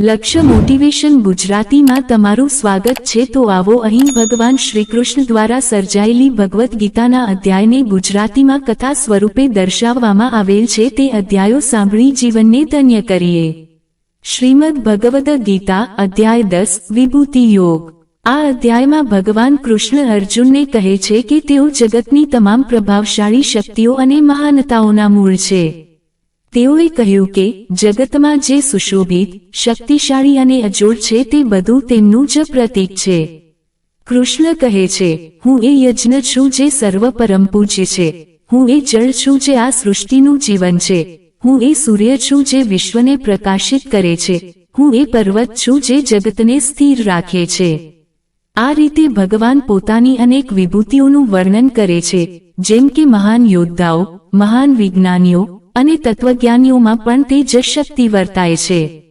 લક્ષ્ય મોટિવેશન ગુજરાતીમાં તમારું સ્વાગત છે તો આવો અહીં ભગવાન શ્રીકૃષ્ણ દ્વારા સર્જાયેલી ભગવદ્ ગીતાના અધ્યાયને ગુજરાતીમાં કથા સ્વરૂપે દર્શાવવામાં આવેલ છે તે અધ્યાયો સાંભળી જીવનને ધન્ય કરીએ. શ્રીમદ ભગવદ ગીતા, અધ્યાય દસ, વિભૂતિ યોગ. આ અધ્યાયમાં ભગવાન કૃષ્ણ અર્જુનને કહે છે કે તેઓ જગતની તમામ પ્રભાવશાળી શક્તિઓ અને મહાનતાઓના મૂળ છે. તેઓએ કહ્યું કે, જગતમાં જે સુશોભિત, શક્તિશાળી અને અજોડ છે તે બધું તેમનું જ પ્રતીક છે. કૃષ્ણ કહે છે, હું એ યજ્ઞ છું જે સર્વ પરમ પૂજ્ય છે. હું એ જળ છું જે આ સૃષ્ટિનું જીવન છે. હું એ સૂર્ય છું જે વિશ્વને પ્રકાશિત કરે છે. હું એ પર્વત છું જે જગતને સ્થિર રાખે છે. આ રીતે ભગવાન પોતાની અનેક વિભૂતિઓનું વર્ણન કરે છે. જેમ કે મહાન યોદ્ધાઓ, મહાન વિજ્ઞાનીઓ અને તત્વજ્ઞાનીઓમાં પણ તે જ શક્તિ વર્તાય છે.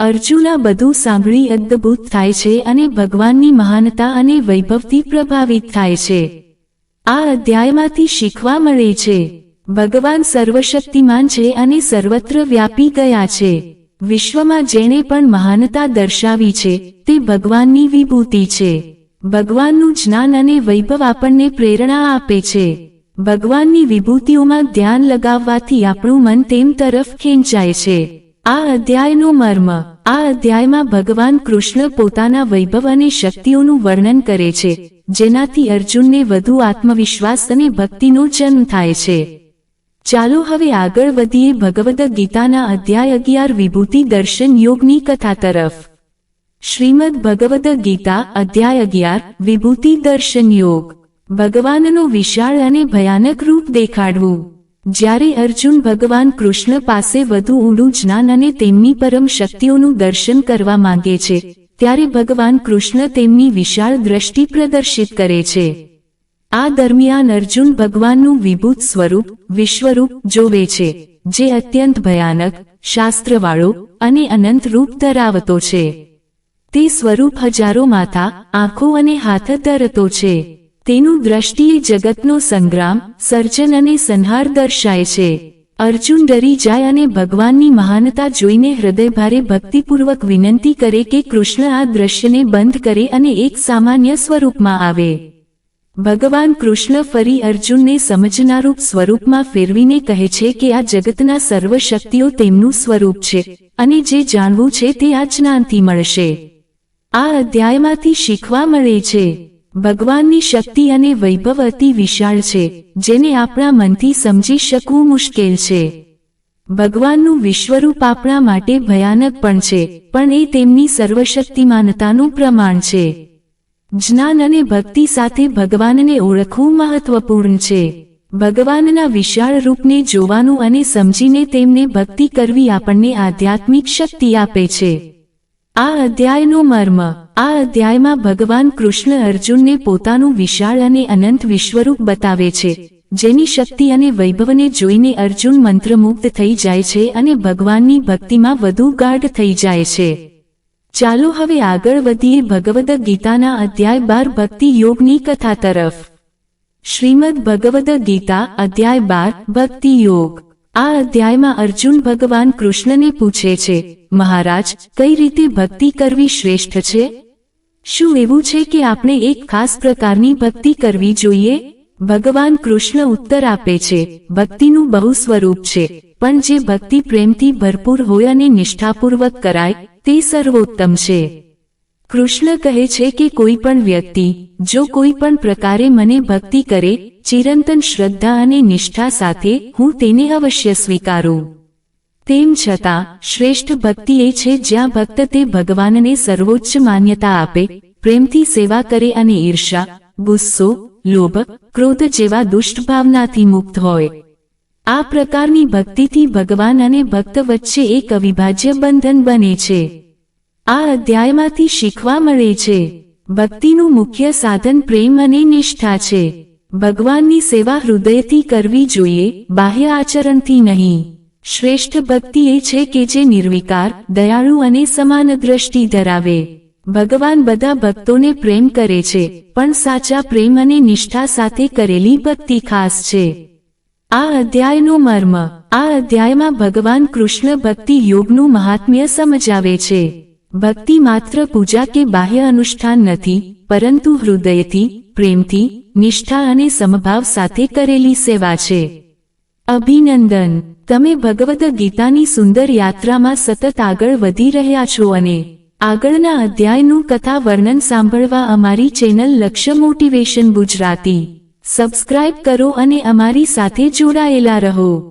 અર્જુના બધું સાંભળી અદ્ભુત થાય છે અને ભગવાનની મહાનતા અને વૈભવથી પ્રભાવિત થાય છે. આ અધ્યાયમાંથી શીખવા મળે છે. ભગવાન સર્વશક્તિમાન છે અને સર્વત્ર વ્યાપી ગયા છે. વિશ્વમાં જેણે પણ મહાનતા દર્શાવી છે, તે ભગવાનની વિભૂતિ છે. ભગવાનનું જ્ઞાન અને વૈભવ આપણને પ્રેરણા આપે છે. ભગવાનની વિભૂતિઓમાં ધ્યાન લગાવવાથી આપણું મન તેમ તરફ ખેંચાય છે. આ અધ્યાયનો મર્મ, આ અધ્યાયમાં ભગવાન કૃષ્ણ પોતાના વૈભવ અને શક્તિઓનું વર્ણન કરે છે, જેનાથી અર્જુનને વધુ આત્મવિશ્વાસ અને ભક્તિનો જન્મ થાય છે. ચાલો હવે આગળ વધીએ ભગવદ ગીતાના અધ્યાય અગિયાર વિભૂતિ દર્શન યોગની કથા તરફ. શ્રીમદ ભગવદ ગીતા અધ્યાય અગિયાર વિભૂતિ દર્શન યોગ. ભગવાનનો વિશાળ અને ભયાનક રૂપ દેખાડવું. જ્યારે અર્જુન ભગવાન કૃષ્ણ પાસે વધુ ઊંડું જ્ઞાન અને તેમની પરમ શક્તિઓનું દર્શન કરવા માંગે છે, ત્યારે ભગવાન કૃષ્ણ તેમની વિશાળ દ્રષ્ટિ પ્રદર્શિત કરે છે. આ દરમિયાન અર્જુન ભગવાનનું વિભૂત સ્વરૂપ, વિશ્વરૂપ જોવે છે, જે અત્યંત ભયાનક, શાસ્ત્રવાળો અને અનંત રૂપ ધરાવતો છે. તે સ્વરૂપ હજારો માથા, આંખો અને હાથ ધરતો છે. તેનું દ્રષ્ટિએ જગતનો સંગ્રામ, સર્જન અને સંહાર દર્શાય છે. અર્જુન ડરી જાય અને ભગવાનની મહાનતા જોઈને હૃદયભારે ભક્તિપૂર્વક વિનંતી કરે કે કૃષ્ણ આ દ્રશ્યને બંધ કરે અને એક સામાન્ય સ્વરૂપમાં આવે. ભગવાન કૃષ્ણ ફરી અર્જુનને સમજનારૂપ સ્વરૂપમાં ફેરવીને કહે છે કે આ જગતના સર્વ શક્તિઓ તેમનું સ્વરૂપ છે અને જે જાણવું છે તે આ જ્ઞાનથી મળશે. આ અધ્યાયમાંથી શીખવા મળે છે. ભગવાનની શક્તિ અને વૈભવ અતિ વિશાળ છે, જેને આપણા મનથી સમજી શકવું મુશ્કેલ છે. ભગવાનનું વિશ્વરૂપ આપણા માટે ભયાનક પણ છે, પણ એ તેમની સર્વશક્તિમાનતાનું પ્રમાણ છે. જ્ઞાન અને ભક્તિ સાથે ભગવાનને ઓળખવું મહત્વપૂર્ણ છે. ભગવાનના વિશાળ રૂપને જોવાનું અને સમજીને તેમને ભક્તિ કરવી આપણને આધ્યાત્મિક શક્તિ આપે છે. આ અધ્યાયનો મર્મ આ અધ્યાયમાં ભગવાન કૃષ્ણ અર્જુનને પોતાનું વિશાળ અને અનંત વિશ્વરૂપ બતાવે છે, જેની શક્તિ અને વૈભવને જોઈને અર્જુન મંત્રમુગ્ધ થઈ જાય છે અને ભગવાનની ભક્તિમાં વધુ ગાઢ થઈ જાય છે. ચાલો હવે આગળ વધીએ ભગવદ ગીતાના અધ્યાય બાર ભક્તિ યોગની કથા તરફ. શ્રીમદ ભગવદ ગીતા અધ્યાય બાર ભક્તિ યોગ. આ અધ્યાયમાં અર્જુન ભગવાન કૃષ્ણને પૂછે છે, મહારાજ, કઈ રીતે ભક્તિ કરવી શ્રેષ્ઠ છે? શું એવું છે કે આપણે એક ખાસ પ્રકારની ભક્તિ કરવી જોઈએ? ભગવાન કૃષ્ણ ઉત્તર આપે છે, ભક્તિનું બહુ સ્વરૂપ છે, પણ જે ભક્તિ પ્રેમથી ભરપૂર હોય અને નિષ્ઠાપૂર્વક કરાય, તે સર્વોત્તમ છે. કૃષ્ણ કહે છે કે કોઈ પણ વ્યક્તિ, જો કોઈ પણ પ્રકારે મને ભક્તિ કરે, ચિરંતન શ્રદ્ધા અને નિષ્ઠા સાથે હું તેને અવશ્ય સ્વીકારું. તેમ છતાં, શ્રેષ્ઠ ભક્તિ એ છે જ્યાં ભક્ત તે ભગવાનને સર્વોચ્ચ માન્યતા આપે, પ્રેમથી સેવા કરે અને ઈર્ષા ગુસ્સો, લોભ, ક્રોધ જેવા દુષ્ટ ભાવનાથી મુક્ત હોય. આ પ્રકારની ભક્તિથી ભગવાન અને ભક્ત વચ્ચે એક અવિભાજ્ય બંધન બને છે. આ અધ્યાયમાંથી શીખવા મળે છે, ભક્તિનું મુખ્ય સાધન પ્રેમ અને નિષ્ઠા છે. ભગવાનની સેવા હૃદયથી કરવી જોઈએ, બાહ્ય આચરણથી નહીં. શ્રેષ્ઠ ભક્તિ એ છે કે જે નિર્વિકાર, દયાળુ અને સમાન દ્રષ્ટિ ધરાવે. ભગવાન બધા ભક્તોને પ્રેમ કરે છે, પણ સાચા પ્રેમ અને નિષ્ઠા સાથે કરેલી ભક્તિ ખાસ છે. આ અધ્યાયનો મર્મ, આ અધ્યાયમાં ભગવાન કૃષ્ણ ભક્તિ યોગનું મહાત્મ્ય સમજાવે છે. ભક્તિ માત્ર પૂજા કે બાહ્ય અનુષ્ઠાન નથી, પરંતુ હૃદયથી, પ્રેમથી, નિષ્ઠા અને સમભાવ સાથે કરેલી સેવા છે. અભિનંદન. તમે ભગવદ ગીતાની સુંદર યાત્રામાં સતત આગળ વધી રહ્યા છો અને આગળના અધ્યાયનું કથા વર્ણન સાંભળવા અમારી ચેનલ લક્ષ્ય મોટિવેશન ગુજરાતી. સબસ્ક્રાઇબ કરો અને અમારી સાથે જોડાયેલા રહો.